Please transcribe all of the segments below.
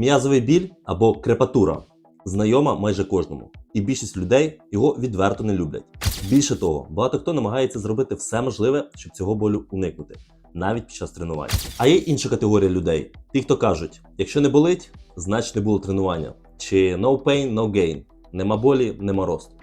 М'язовий біль або крепатура знайома майже кожному, і більшість людей його відверто не люблять. Більше того, багато хто намагається зробити все можливе, щоб цього болю уникнути, навіть під час тренувань. А є інша категорія людей: ті, хто кажуть, якщо не болить, значить не було тренування. Чи no pain, no gain. Нема болі, нема росту.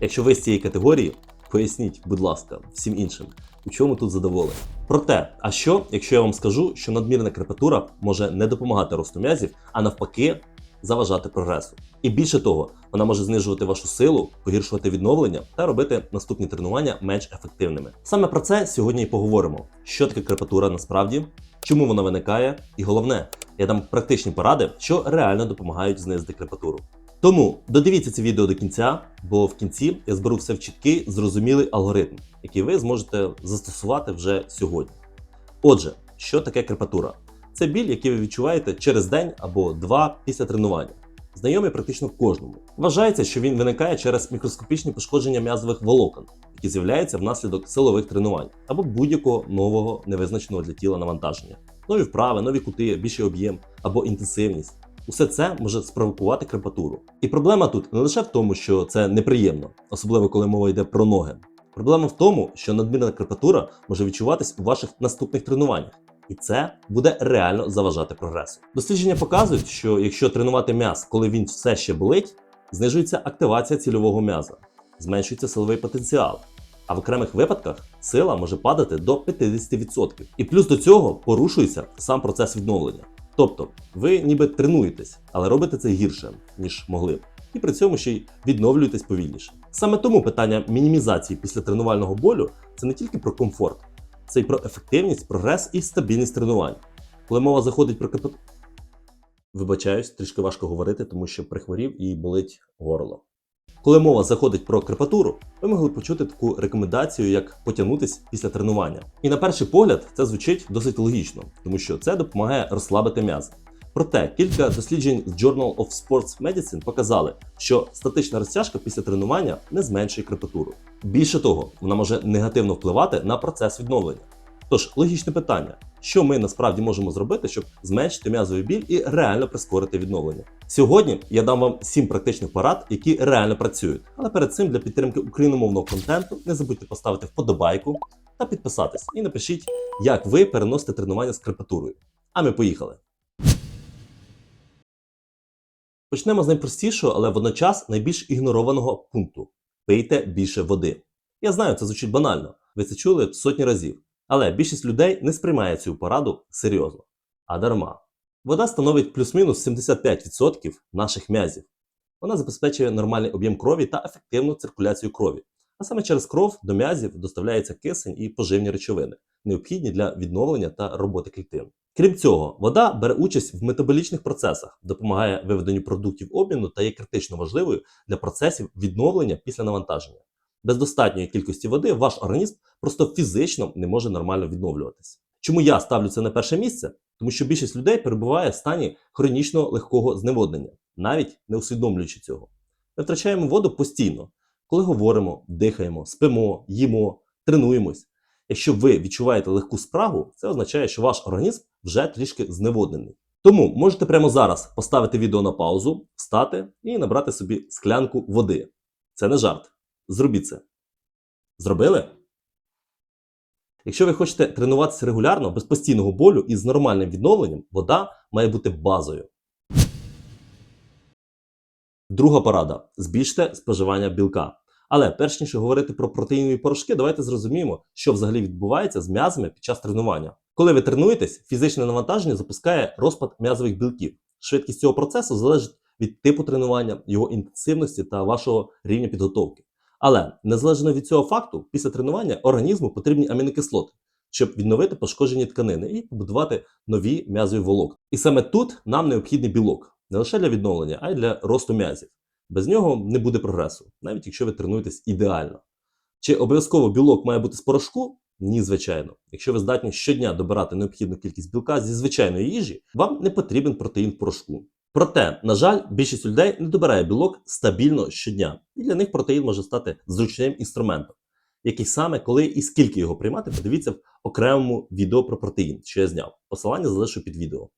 Якщо ви з цієї категорії, поясніть, будь ласка, всім іншим, у чому тут задоволення. Проте, а що, якщо я вам скажу, що надмірна крепатура може не допомагати росту м'язів, а навпаки, заважати прогресу. І більше того, вона може знижувати вашу силу, погіршувати відновлення та робити наступні тренування менш ефективними. Саме про це сьогодні і поговоримо: що таке крепатура насправді, чому вона виникає, і головне, я дам практичні поради, що реально допомагають знизити крепатуру. Тому додивіться це відео до кінця, бо в кінці я зберу все в чіткий, зрозумілий алгоритм, який ви зможете застосувати вже сьогодні. Отже, що таке крепатура? Це біль, який ви відчуваєте через день або два після тренування. Знайомий практично кожному. Вважається, що він виникає через мікроскопічні пошкодження м'язових волокон, які з'являються внаслідок силових тренувань або будь-якого нового невизначеного для тіла навантаження. Нові вправи, нові кути, більший об'єм або інтенсивність. Усе це може спровокувати крепатуру. І проблема тут не лише в тому, що це неприємно, особливо коли мова йде про ноги. Проблема в тому, що надмірна крепатура може відчуватись у ваших наступних тренуваннях, і це буде реально заважати прогресу. Дослідження показують, що якщо тренувати м'яз, коли він все ще болить, знижується активація цільового м'яза, зменшується силовий потенціал. А в окремих випадках сила може падати до 50%. І плюс до цього порушується сам процес відновлення. Тобто, ви ніби тренуєтесь, але робите це гірше, ніж могли б. І при цьому ще й відновлюєтесь повільніше. Саме тому питання мінімізації після тренувального болю це не тільки про комфорт, це й про ефективність, прогрес і стабільність тренувань. Коли мова заходить про крепатуру... Вибачаюсь, трішки важко говорити, тому що прихворів і болить горло. Коли мова заходить про крепатуру, ви могли почути таку рекомендацію, як потягнутись після тренування. І на перший погляд це звучить досить логічно, тому що це допомагає розслабити м'язи. Проте кілька досліджень з Journal of Sports Medicine показали, що статична розтяжка після тренування не зменшує крепатуру. Більше того, вона може негативно впливати на процес відновлення. Тож логічне питання: що ми насправді можемо зробити, щоб зменшити м'язовий біль і реально прискорити відновлення? Сьогодні я дам вам 7 практичних порад, які реально працюють. Але перед цим для підтримки україномовного контенту не забудьте поставити вподобайку та підписатись. І напишіть, як ви переносите тренування з крепатурою. А ми поїхали. Почнемо з найпростішого, але водночас найбільш ігнорованого пункту: пийте більше води. Я знаю, це звучить банально, ви це чули сотні разів. Але більшість людей не сприймає цю пораду серйозно, а дарма. Вода становить плюс-мінус 75% наших м'язів. Вона забезпечує нормальний об'єм крові та ефективну циркуляцію крові. А саме через кров до м'язів доставляється кисень і поживні речовини, необхідні для відновлення та роботи клітин. Крім цього, вода бере участь в метаболічних процесах, допомагає виведенню продуктів обміну та є критично важливою для процесів відновлення після навантаження. Без достатньої кількості води ваш організм просто фізично не може нормально відновлюватися. Чому я ставлю це на перше місце? Тому що більшість людей перебуває в стані хронічного легкого зневоднення, навіть не усвідомлюючи цього. Ми втрачаємо воду постійно, коли говоримо, дихаємо, спимо, їмо, тренуємось. Якщо ви відчуваєте легку спрагу, це означає, що ваш організм вже трішки зневоднений. Тому можете прямо зараз поставити відео на паузу, встати і набрати собі склянку води. Це не жарт. Зробіть це. Зробили? Якщо ви хочете тренуватися регулярно, без постійного болю і з нормальним відновленням, вода має бути базою. Друга порада: збільште споживання білка. Але перш ніж говорити про протеїнові порошки, давайте зрозуміємо, що взагалі відбувається з м'язами під час тренування. Коли ви тренуєтесь, фізичне навантаження запускає розпад м'язових білків. Швидкість цього процесу залежить від типу тренування, його інтенсивності та вашого рівня підготовки. Але незалежно від цього факту, після тренування організму потрібні амінокислоти, щоб відновити пошкоджені тканини і побудувати нові м'язові волокна. І саме тут нам необхідний білок не лише для відновлення, а й для росту м'язів. Без нього не буде прогресу, навіть якщо ви тренуєтесь ідеально. Чи обов'язково білок має бути з порошку? Ні, звичайно. Якщо ви здатні щодня добирати необхідну кількість білка зі звичайної їжі, вам не потрібен протеїн в порошку. Проте, на жаль, більшість людей не добирає білок стабільно щодня, і для них протеїн може стати зручним інструментом. Який саме, коли і скільки його приймати, подивіться в окремому відео про протеїн, що я зняв. Посилання залишу під відео.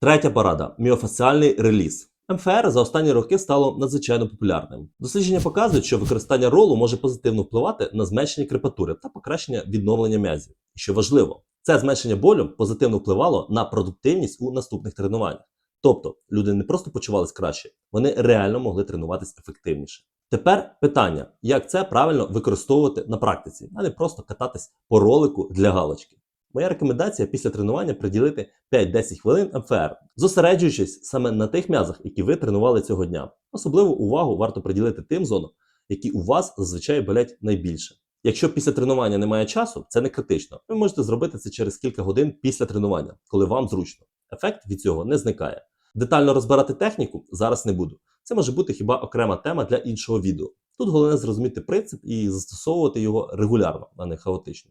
Третя порада міофасціальний реліз. МФР за останні роки стало надзвичайно популярним. Дослідження показують, що використання ролу може позитивно впливати на зменшення крепатури та покращення відновлення м'язів. І що важливо, це зменшення болю позитивно впливало на продуктивність у наступних тренуваннях. Тобто люди не просто почувались краще, вони реально могли тренуватись ефективніше. Тепер питання, як це правильно використовувати на практиці, а не просто кататись по ролику для галочки. Моя рекомендація після тренування приділити 5-10 хвилин МФР, зосереджуючись саме на тих м'язах, які ви тренували цього дня. Особливу увагу варто приділити тим зонам, які у вас зазвичай болять найбільше. Якщо після тренування немає часу, це не критично. Ви можете зробити це через кілька годин після тренування, коли вам зручно. Ефект від цього не зникає. Детально розбирати техніку зараз не буду. Це може бути хіба окрема тема для іншого відео. Тут головне зрозуміти принцип і застосовувати його регулярно, а не хаотично.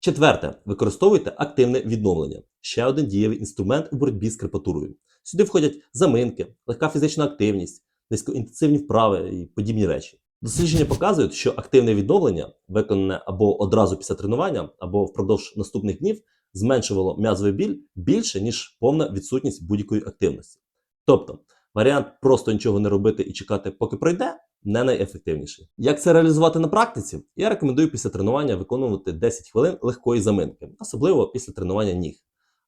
Четверте, використовуйте активне відновлення. Ще один дієвий інструмент у боротьбі з крепатурою. Сюди входять заминки, легка фізична активність, низькоінтенсивні вправи і подібні речі. Дослідження показують, що активне відновлення, виконане або одразу після тренування, або впродовж наступних днів, зменшувало м'язовий біль більше, ніж повна відсутність будь-якої активності. Тобто, варіант просто нічого не робити і чекати, поки пройде, не найефективніший. Як це реалізувати на практиці? Я рекомендую після тренування виконувати 10 хвилин легкої заминки, особливо після тренування ніг.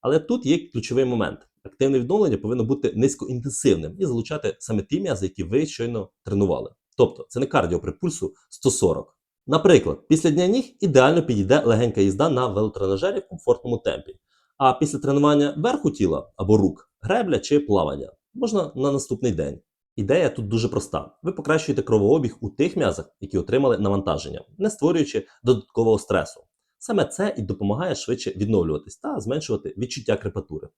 Але тут є ключовий момент: активне відновлення повинно бути низькоінтенсивним і залучати саме ті м'язи, які ви щойно тренували. Тобто це не кардіо при пульсу 140. Наприклад, після дня ніг ідеально підійде легенька їзда на велотренажері в комфортному темпі. А після тренування верху тіла або рук, гребля чи плавання можна на наступний день. Ідея тут дуже проста: ви покращуєте кровообіг у тих м'язах, які отримали навантаження, не створюючи додаткового стресу. Саме це і допомагає швидше відновлюватись та зменшувати відчуття крепатури.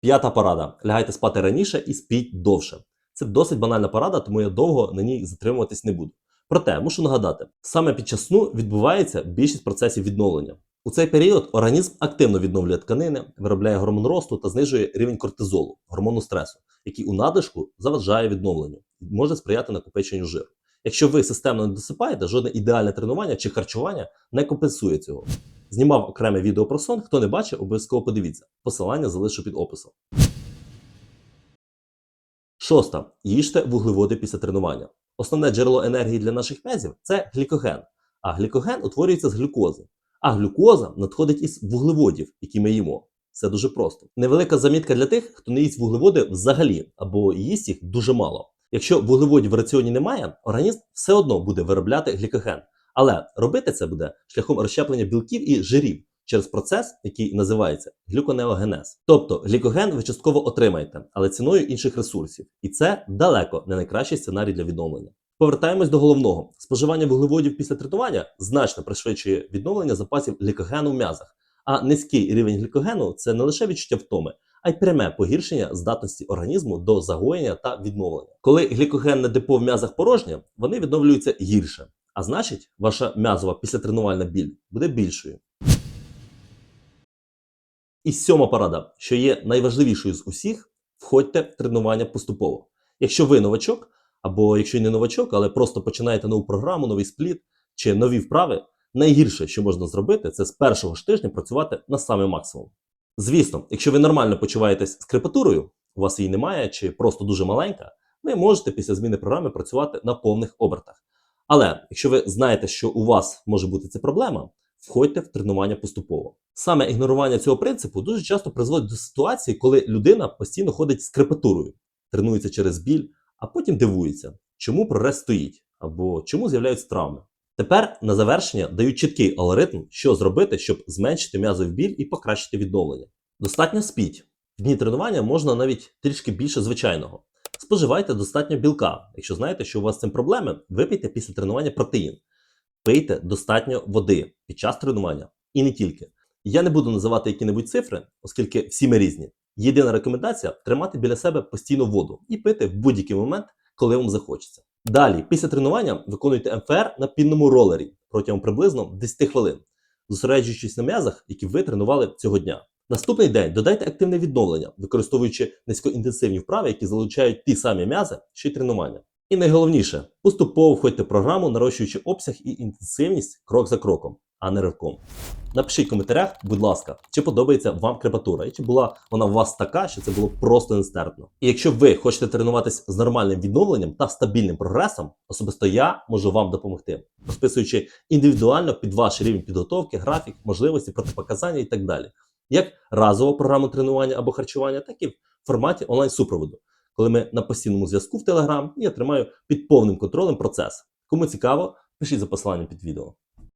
П'ята порада: лягайте спати раніше і спіть довше. Це досить банальна порада, тому я довго на ній затримуватись не буду. Проте мушу нагадати, саме під час сну відбувається більшість процесів відновлення. У цей період організм активно відновлює тканини, виробляє гормон росту та знижує рівень кортизолу, гормону стресу, який у надлишку заважає відновленню і може сприяти накопиченню жиру. Якщо ви системно не досипаєте, жодне ідеальне тренування чи харчування не компенсує цього. Знімав окреме відео про сон. Хто не бачив, обов'язково подивіться. Посилання залишу під описом. Шоста. Їжте вуглеводи після тренування. Основне джерело енергії для наших м'язів це глікоген. А глікоген утворюється з глюкози. А глюкоза надходить із вуглеводів, які ми їмо. Все дуже просто. Невелика замітка для тих, хто не їсть вуглеводи взагалі, або їсть їх дуже мало. Якщо вуглеводів в раціоні немає, організм все одно буде виробляти глікоген. Але робити це буде шляхом розщеплення білків і жирів через процес, який називається глюконеогенез. Тобто глікоген ви частково отримаєте, але ціною інших ресурсів. І це далеко не найкращий сценарій для відновлення. Повертаємось до головного: споживання вуглеводів після тренування значно пришвидшує відновлення запасів глікогену в м'язах. А низький рівень глікогену це не лише відчуття втоми, а й пряме погіршення здатності організму до загоєння та відновлення. Коли глікогенне депо в м'язах порожнє, вони відновлюються гірше. А значить, ваша м'язова післятренувальна біль буде більшою. І сьома порада, що є найважливішою з усіх, входьте в тренування поступово. Якщо ви новачок, або якщо не новачок, але просто починаєте нову програму, новий спліт чи нові вправи, найгірше, що можна зробити, це з першого ж тижня працювати на самий максимум. Звісно, якщо ви нормально почуваєтесь з крепатурою, у вас її немає, чи просто дуже маленька, ви можете після зміни програми працювати на повних обертах. Але якщо ви знаєте, що у вас може бути ця проблема, входьте в тренування поступово. Саме ігнорування цього принципу дуже часто призводить до ситуації, коли людина постійно ходить з крепатурою, тренується через біль, а потім дивується, чому прогрес стоїть або чому з'являються травми. Тепер на завершення даю чіткий алгоритм, що зробити, щоб зменшити м'язовий біль і покращити відновлення. Достатньо спіть. В дні тренування можна навіть трішки більше звичайного. Споживайте достатньо білка. Якщо знаєте, що у вас з цим проблеми, випийте після тренування протеїн. Пийте достатньо води під час тренування і не тільки. Я не буду називати які-небудь цифри, оскільки всі ми різні. Єдина рекомендація тримати біля себе постійно воду і пити в будь-який момент, коли вам захочеться. Далі, після тренування виконуйте МФР на пінному ролері протягом приблизно 10 хвилин, зосереджуючись на м'язах, які ви тренували цього дня. Наступний день додайте активне відновлення, використовуючи низькоінтенсивні вправи, які залучають ті самі м'язи, що й тренування. І найголовніше, поступово входьте в програму, нарощуючи обсяг і інтенсивність крок за кроком, а не ривком. Напишіть в коментарях, будь ласка, чи подобається вам крепатура, і чи була вона у вас така, що це було просто нестерпно. І якщо ви хочете тренуватись з нормальним відновленням та стабільним прогресом, особисто я можу вам допомогти, розписуючи індивідуально під ваш рівень підготовки, графік, можливості, протипоказання і так далі, як разову програму тренування або харчування, так і в форматі онлайн-супроводу, коли ми на постійному зв'язку в Telegram і я тримаю під повним контролем процес. Кому цікаво, пишіть за посиланням під відео.